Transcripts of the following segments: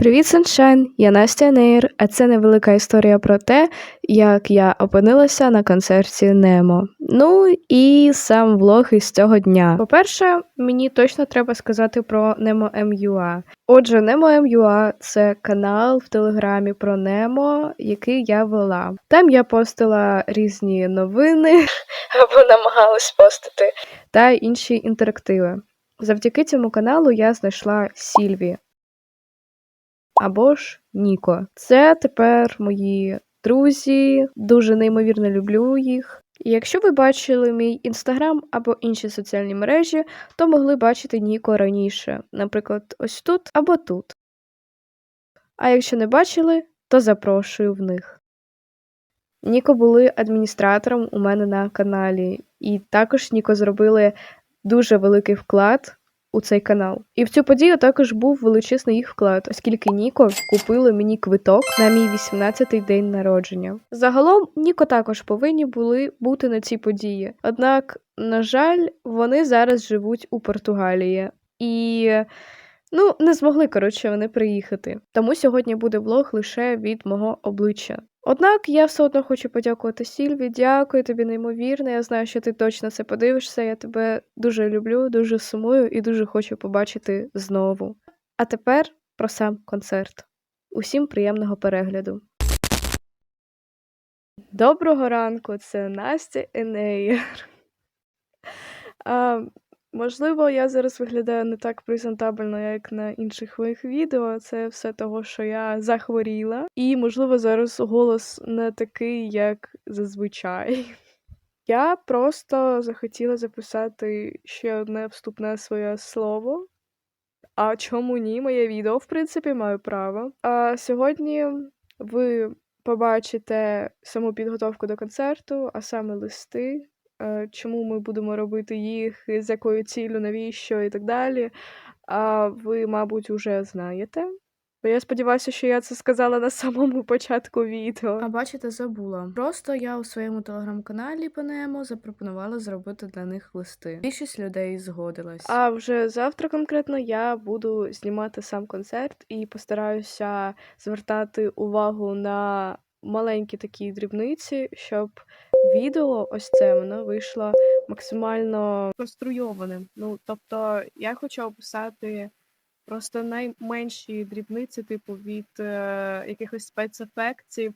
Привіт, Sunshine! Я Настя Нейр, а це невелика історія про те, як я опинилася на концерті Немо. Ну і сам влог із цього дня. По-перше, мені точно треба сказати про Немо МЮА. Отже, Немо МЮА це канал в Телеграмі про Немо, який я вела. Там я постила різні новини або намагалась постити, та інші інтерактиви. Завдяки цьому каналу я знайшла Сільві або ж Ніко. Це тепер мої друзі, дуже неймовірно люблю їх. І якщо ви бачили мій інстаграм або інші соціальні мережі, то могли бачити Ніко раніше, наприклад, ось тут або тут. А якщо не бачили, то запрошую в них. Ніко були адміністратором у мене на каналі, і також Ніко зробили дуже великий вклад у цей канал. І в цю подію також був величезний їх вклад, оскільки Ніко купили мені квиток на мій 18-й день народження. Загалом Ніко також повинні були бути на цій події. Однак, на жаль, вони зараз живуть у Португалії і. Ну, не змогли, коротше, вони приїхати. Тому сьогодні буде влог лише від мого обличчя. Однак я все одно хочу подякувати Сільві. Дякую тобі неймовірно. Я знаю, що ти точно це подивишся. Я тебе дуже люблю, дуже сумую і дуже хочу побачити знову. А тепер про сам концерт. Усім приємного перегляду. Доброго ранку, це Настя Енеєр. Можливо, я зараз виглядаю не так презентабельно, як на інших моїх відео. Це все того, що я захворіла. І, можливо, зараз голос не такий, як зазвичай. Я просто захотіла записати ще одне вступне своє слово. А чому ні? Моє відео, в принципі, маю право. А сьогодні ви побачите саму підготовку до концерту, а саме листи, чому ми будемо робити їх, з якою ціллю, навіщо і так далі. А ви, мабуть, уже знаєте. Бо я сподіваюся, що я це сказала на самому початку відео. А бачите, забула. Просто я у своєму телеграм-каналі Панемо запропонувала зробити для них листи. Більшість людей згодилась. А вже завтра конкретно я буду знімати сам концерт і постараюся звертати увагу на маленькі такі дрібниці, щоб відео ось це воно вийшло максимально конструйованим. Ну тобто я хочу описати просто найменші дрібниці, типу від е, якихось спецефектів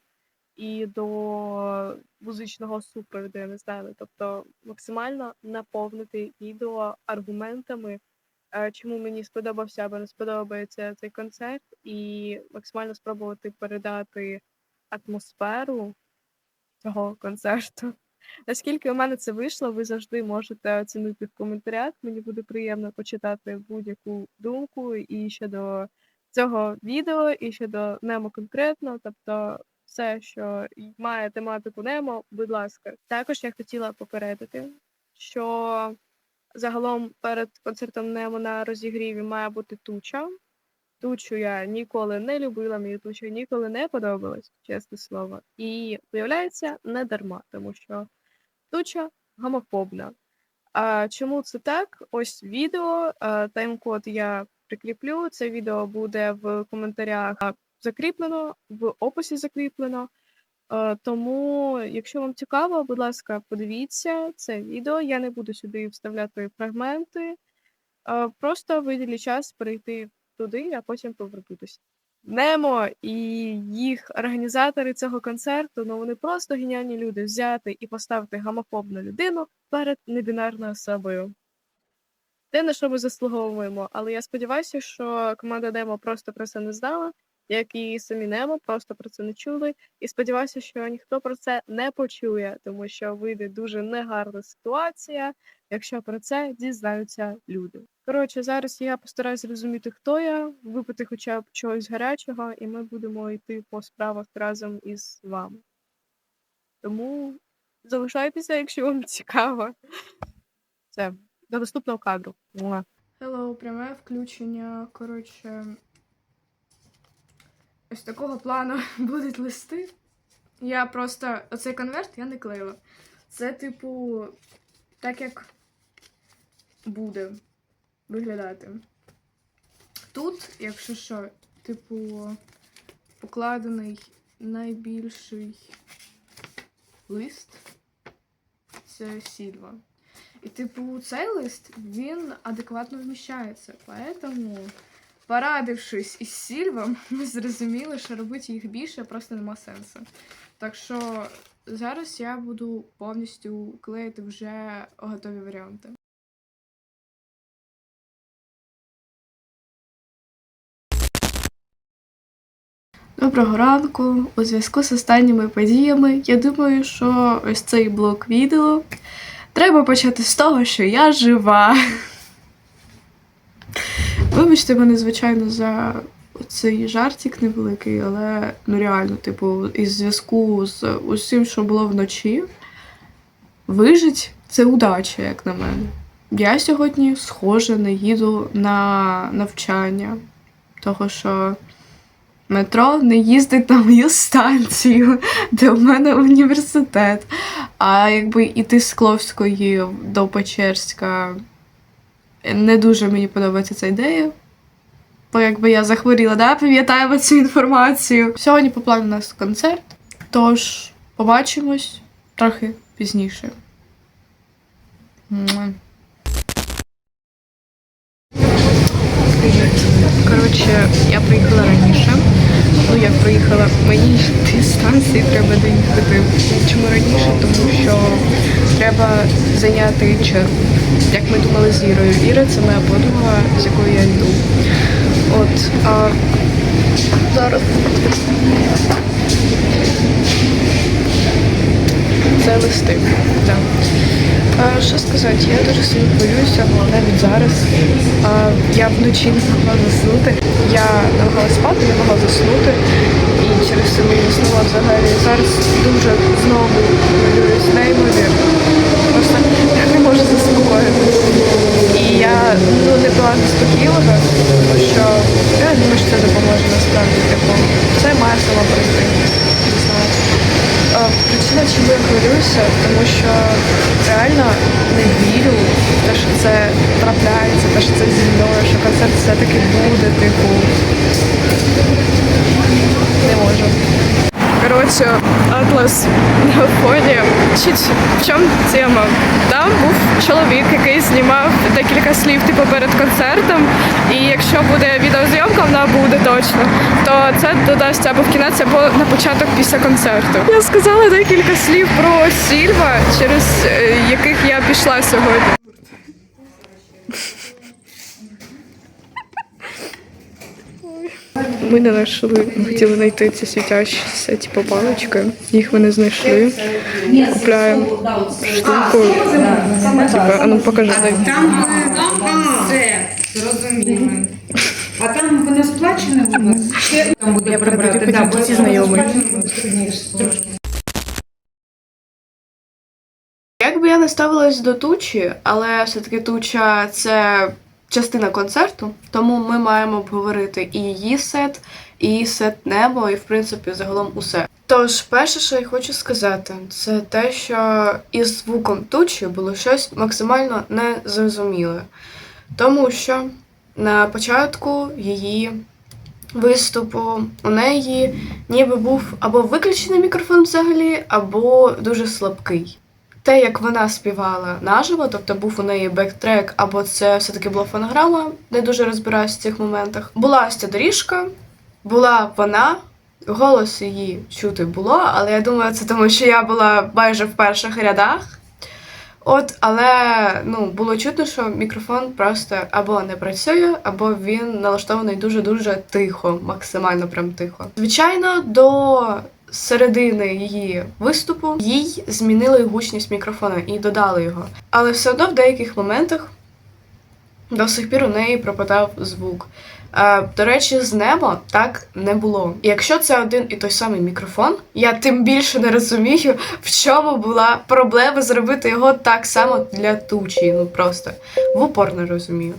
і до музичного супровіду, я не знаю. Тобто максимально наповнити відео аргументами, е, чому мені сподобався або не сподобається цей концерт, і максимально спробувати передати атмосферу цього концерту. Наскільки у мене це вийшло, ви завжди можете оцінити в коментарях. Мені буде приємно почитати будь-яку думку і щодо цього відео, і щодо Немо конкретно. Тобто, все, що має тематику Немо, будь ласка. Також я хотіла попередити, що загалом перед концертом Немо на розігріві має бути туча. Тучу я ніколи не любила, мені туча ніколи не подобалась, чесне слово. І виявляється, не дарма, тому що туча гомофобна. А чому це так? Ось відео, тайм-код я прикріплю. Це відео буде в коментарях закріплено, в описі закріплено. Тому, якщо вам цікаво, будь ласка, подивіться це відео. Я не буду сюди вставляти фрагменти. Просто виділіть час перейти туди, а потім повернутися. Немо і їх організатори цього концерту, ну вони просто геніальні люди взяти і поставити гомофобну людину перед небінарною особою. Те, на що ми заслуговуємо, але я сподіваюся, що команда Немо просто про це не знала, як і самі Немо просто про це не чули. І сподіваюся, що ніхто про це не почує, тому що вийде дуже негарна ситуація, якщо про це дізнаються люди. Коротше, зараз я постараюсь зрозуміти, хто я, випити хоча б чогось гарячого, і ми будемо йти по справах разом із вами. Тому залишайтеся, якщо вам цікаво. Все, до наступного кадру. Hello, пряме включення. Коротше, ось такого плану будуть листи. Я просто оцей конверт я не клеїла. Це, типу, так як буде виглядати. Тут, якщо що, типу, покладений найбільший лист. Це Сільва. І, типу, цей лист він адекватно вміщається. Поэтому, порадившись із Сільвом, ми зрозуміли, що робити їх більше просто нема сенсу. Так що зараз я буду повністю клеїти вже готові варіанти. Доброго ранку. У зв'язку з останніми подіями я думаю, що ось цей блок відео треба почати з того, що я жива. Вибачте мене, звичайно, за цей жартик невеликий, але ну реально, типу, із зв'язку з усім, що було вночі, вижить це удача, як на мене. Я сьогодні схоже не їду на навчання, того що метро не їздить на мою станцію, де в мене університет. А якби іти з Кловської до Печерська не дуже мені подобається ця ідея. Бо якби я захворіла, да, пам'ятаємо цю інформацію. Сьогодні по плану у нас концерт, тож побачимось трохи пізніше. Муа. Коротше, я приїхала раніше. Ну, я приїхала, мені йти станції треба доїхати чому раніше, тому що треба зайняти чергу. Як ми думали з Ірою. Іра це моя подруга, з якою я йду. От, а зараз. Це листи. Так. Що сказати, я дуже сильно хвилююся, навіть зараз. А, я вночі не могла заснути. Я намагалася спати, не могла заснути. І через це мені заснула взагалі. Зараз дуже знову хвилююсь неймовірно. Просто я не можу заспокоїтися. І я ну, не була заспокійлива, тому що я думаю, що це допоможе насправді. Типу, це має сама пройти. Причина, чому я хвилююся, тому що реально не вірю в те, що це трапляється, те, що це зі мною, що концерт все-таки буде, типу. Не можу. Коротше, Атлас на фоні. Чуть в чому тема? Там був чоловік, який знімав декілька слів типу перед концертом. І якщо буде відеозйомка, вона буде точно, то це додасть або в кінець, або на початок після концерту. Я сказала декілька слів про Сільва, через е, яких я пішла сьогодні. Ми не знайшли, ми хотіли знайти ці світящіся, типу, палички. Їх ми не знайшли. Купляємо штуку. Типа, а ну покажи. Там все зрозуміло. А там воно сплачено у нас? Там буде Я прибрати. да, бо ті знайомі. Як би я не ставилась до тучі, але все-таки туча це частина концерту, тому ми маємо обговорити і її сет, і сет небо, і в принципі загалом усе. Тож, перше, що я хочу сказати, це те, що із звуком тучі було щось максимально незрозуміле. Тому що на початку її виступу у неї ніби був або виключений мікрофон взагалі, або дуже слабкий те, як вона співала наживо, тобто був у неї бектрек, або це все-таки була фонограма, не дуже розбираюся в цих моментах. Була ця доріжка, була вона, голос її чути було, але я думаю, це тому, що я була майже в перших рядах. От, але ну, було чутно, що мікрофон просто або не працює, або він налаштований дуже-дуже тихо, максимально прям тихо. Звичайно, до середини її виступу їй змінили гучність мікрофона і додали його. Але все одно в деяких моментах до сих пір у неї пропадав звук. Е, до речі, з неба так не було. І якщо це один і той самий мікрофон, я тим більше не розумію, в чому була проблема зробити його так само для тучі. Ну просто в упор не розумію.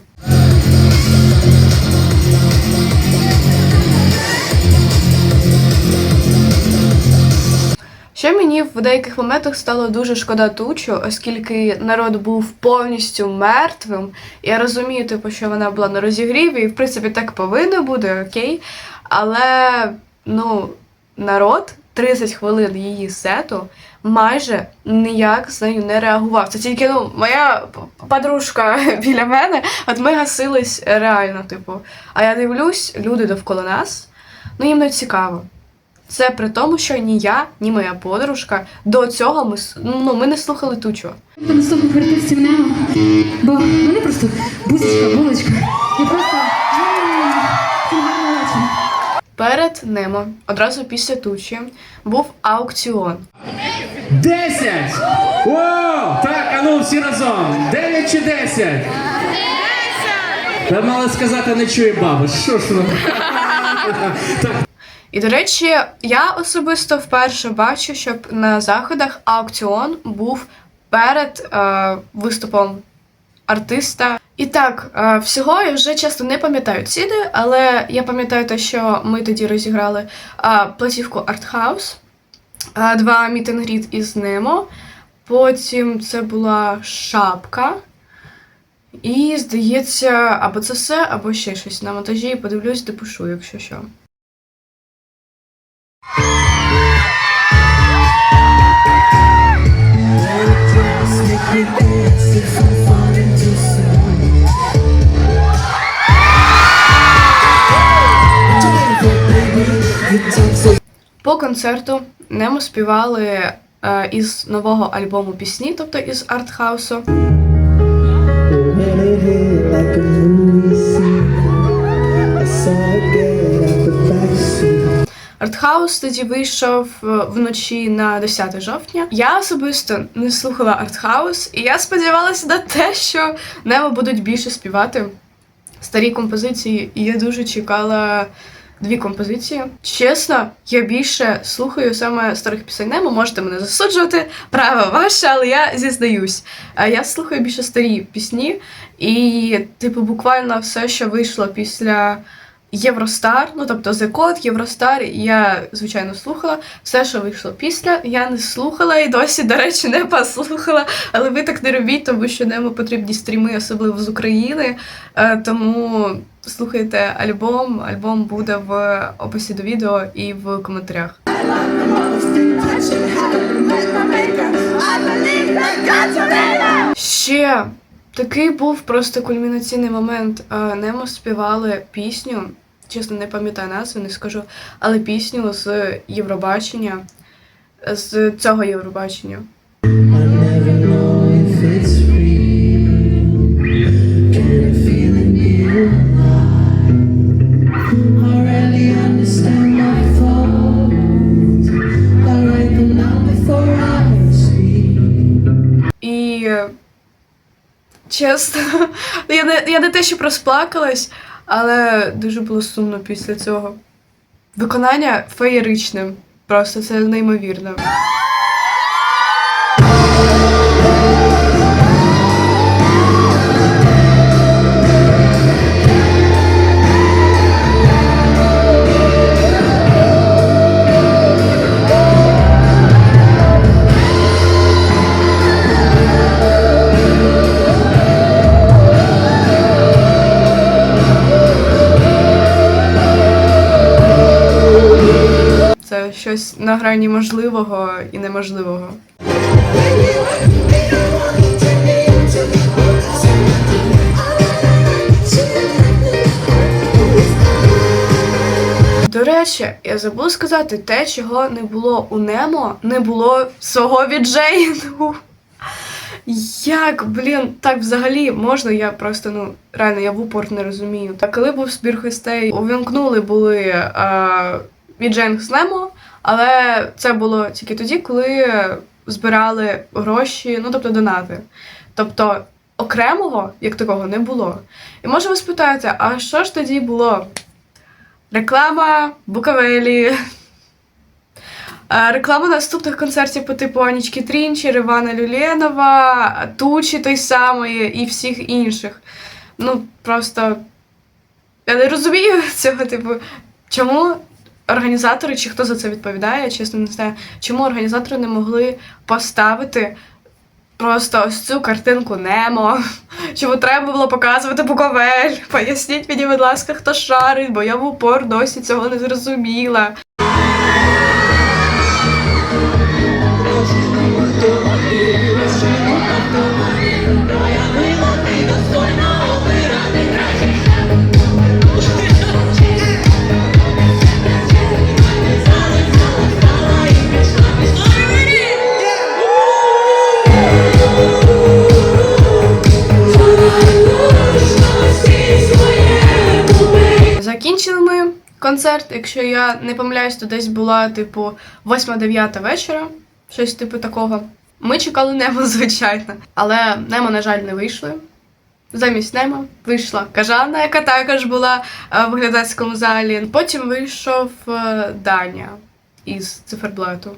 Ще мені в деяких моментах стало дуже шкода тучу, оскільки народ був повністю мертвим. Я розумію, типу, що вона була на розігріві, і в принципі так повинно буде, окей. Але ну, народ 30 хвилин її сету майже ніяк з нею не реагував. Це тільки ну, моя подружка біля мене, от ми гасились реально, типу. А я дивлюсь, люди довкола нас, ну їм не цікаво. Це при тому, що ні я, ні моя подружка до цього ми, ну, ми не слухали тучу. По наступних артистів нема, бо вони просто бузочка, булочка. І просто. Перед Немо, одразу після тучі, був аукціон. Десять! О! Так, а ну всі разом. Дев'ять чи десять? Десять! Та мали сказати, не чує баби. Що ж воно? І до речі, я особисто вперше бачу, щоб на заходах аукціон був перед е, виступом артиста. І так, е, всього я вже чесно не пам'ятаю ціни, але я пам'ятаю те, що ми тоді розіграли е, платівку Артхаус, е, два мітингрід із Немо. Потім це була шапка. І, здається, або це все, або ще щось на монтажі. Подивлюсь, допишу, якщо що. По концерту Немо співали е, із нового альбому пісні, тобто із артхаусу. Артхаус тоді вийшов е, вночі на 10 жовтня. Я особисто не слухала артхаус, і я сподівалася на те, що Немо будуть більше співати старі композиції, і я дуже чекала дві композиції. Чесно, я більше слухаю саме старих пісень Немо, можете мене засуджувати, право ваше, але я зізнаюсь. Я слухаю більше старі пісні, і, типу, буквально все, що вийшло після. Євростар, ну тобто The Code, Євростар, я, звичайно, слухала. Все, що вийшло після, я не слухала і досі, до речі, не послухала. Але ви так не робіть, тому що нему потрібні стріми, особливо з України. Е, Тому слухайте альбом. Альбом буде в описі до відео і в коментарях. Ще такий був просто кульмінаційний момент. Е, Немо співали пісню. Чесно, не пам'ятаю назви, не скажу, але пісню з Євробачення, з цього Євробачення. Е, чесно, я не, я не те, що розплакалась, але дуже було сумно після цього. Виконання феєричне. Просто це неймовірно. Щось на грані можливого і неможливого. До речі, я забула сказати те, чого не було у Немо, не було свого віджеїнгу. Як, блін, так взагалі можна, я просто, ну, реально, я в упор не розумію. Та коли був збір гостей, увімкнули були е, віджейнг з Немо, але це було тільки тоді, коли збирали гроші, ну тобто донати. Тобто окремого, як такого, не було. І може ви спитаєте, а що ж тоді було? Реклама Букавелі. Реклама наступних концертів по типу Анічки Трінчер, Івана Люленова, Тучі той самої і всіх інших. Ну, просто я не розумію цього, типу, чому організатори, чи хто за це відповідає, чесно не знаю, чому організатори не могли поставити просто ось цю картинку Немо. Чому треба було показувати Буковель? Поясніть мені, будь ласка, хто шарить, бо я в упор досі цього не зрозуміла. Концерт. Якщо я не помиляюсь, то десь була типу 8-9 вечора, щось типу такого. Ми чекали Немо, звичайно, але Немо, на жаль, не вийшли. Замість Немо вийшла Кажана, яка також була е, в глядацькому залі. Потім вийшов е, Даня із циферблату.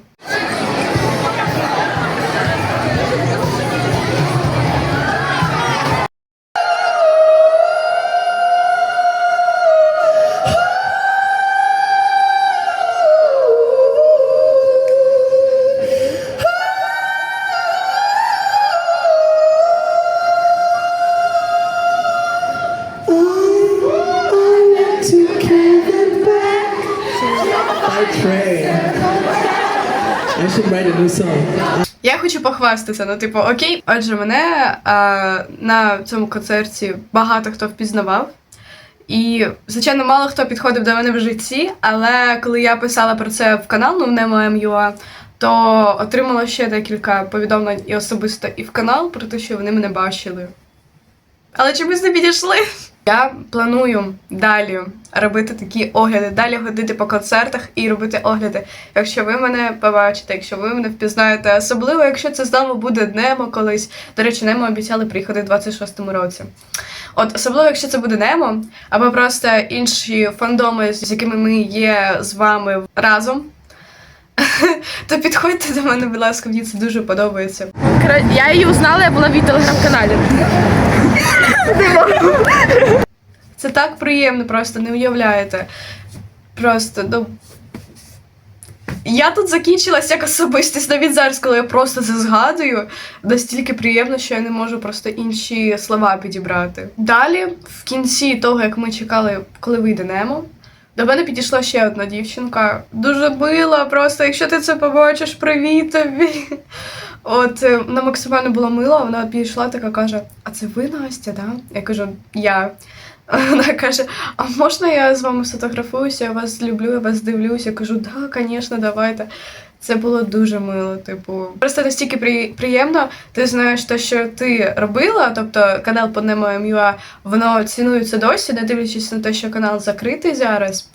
I should write a new song. Я хочу похвастатися, ну типу, окей. Отже, мене а, на цьому концерті багато хто впізнавав. І, звичайно, мало хто підходив до мене в житті, але коли я писала про це в канал, ну в NemoMUA, то отримала ще декілька повідомлень і особисто, і в канал про те, що вони мене бачили. Але чомусь не підійшли. Я планую далі робити такі огляди, далі ходити по концертах і робити огляди. Якщо ви мене побачите, якщо ви мене впізнаєте, особливо якщо це знову буде Немо колись. До речі, Немо обіцяли приїхати в 26-му році. От особливо, якщо це буде Немо, або просто інші фандоми, з якими ми є з вами разом. То підходьте до мене, будь ласка, мені це дуже подобається. Я її узнала, я була в її телеграм-каналі. Це так приємно, просто не уявляєте. Просто, ну. Я тут закінчилась як особистість навіть зараз, коли я просто це згадую. Настільки приємно, що я не можу просто інші слова підібрати. Далі, в кінці того, як ми чекали, коли вийде Немо, до мене підійшла ще одна дівчинка. Дуже мила, просто якщо ти це побачиш, привіт тобі. От е, вона максимально була мила, вона підійшла така каже: А це ви Настя, да? Я кажу, я. Вона каже: А можна я з вами сфотографуюся? Я вас люблю, я вас дивлюсь. Я кажу, да, звісно, давайте. Це було дуже мило. Типу, просто настільки при... приємно. Ти знаєш те, що ти робила, тобто канал по NemoMUA, воно цінується досі, не дивлячись на те, що канал закритий зараз.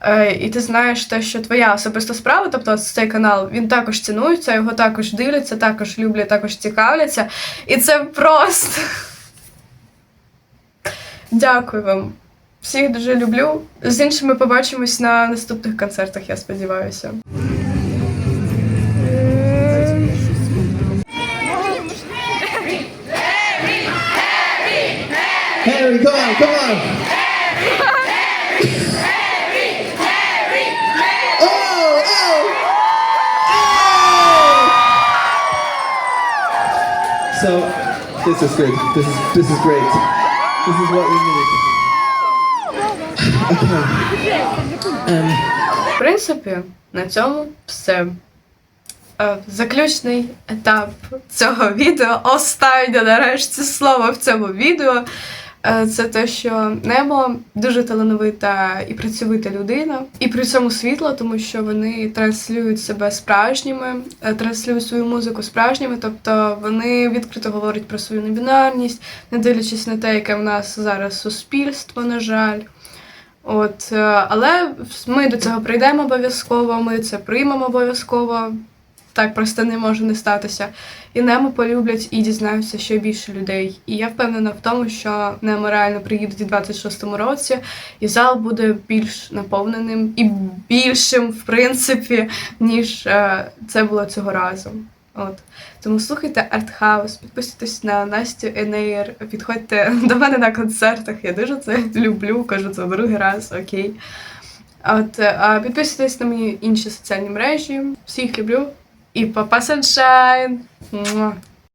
Е, і ти знаєш те, що твоя особиста справа, тобто цей канал, він також цінується, його також дивляться, також люблять, також цікавляться. І це просто. Дякую вам. Всіх дуже люблю. З іншими побачимось на наступних концертах, я сподіваюся. Harry, come on, come oh, oh. So, this is good. This is this is great. This is what we need. Um, В принципі, на цьому все. Е, Заключний етап цього відео, останнє нарешті слово в цьому відео. Е, Це те, що Немо дуже талановита і працьовита людина, і при цьому світла, тому що вони транслюють себе справжніми, е, транслюють свою музику справжніми, тобто вони відкрито говорять про свою небінарність, не дивлячись на те, яке в нас зараз суспільство, на жаль. От, е, але ми до цього прийдемо обов'язково, ми це приймемо обов'язково. Так просто не може не статися. І Немо полюблять і дізнаються ще більше людей. І я впевнена в тому, що Немо реально приїдуть у 26-му році, і зал буде більш наповненим і більшим, в принципі, ніж е, це було цього разу. От. Тому слухайте артхаус, підписуйтесь на Настю Енеєр, підходьте до мене на концертах. Я дуже це люблю, кажу це другий раз, окей. От, підписуйтесь на мої інші соціальні мережі. Всіх люблю. І Папа! Муа.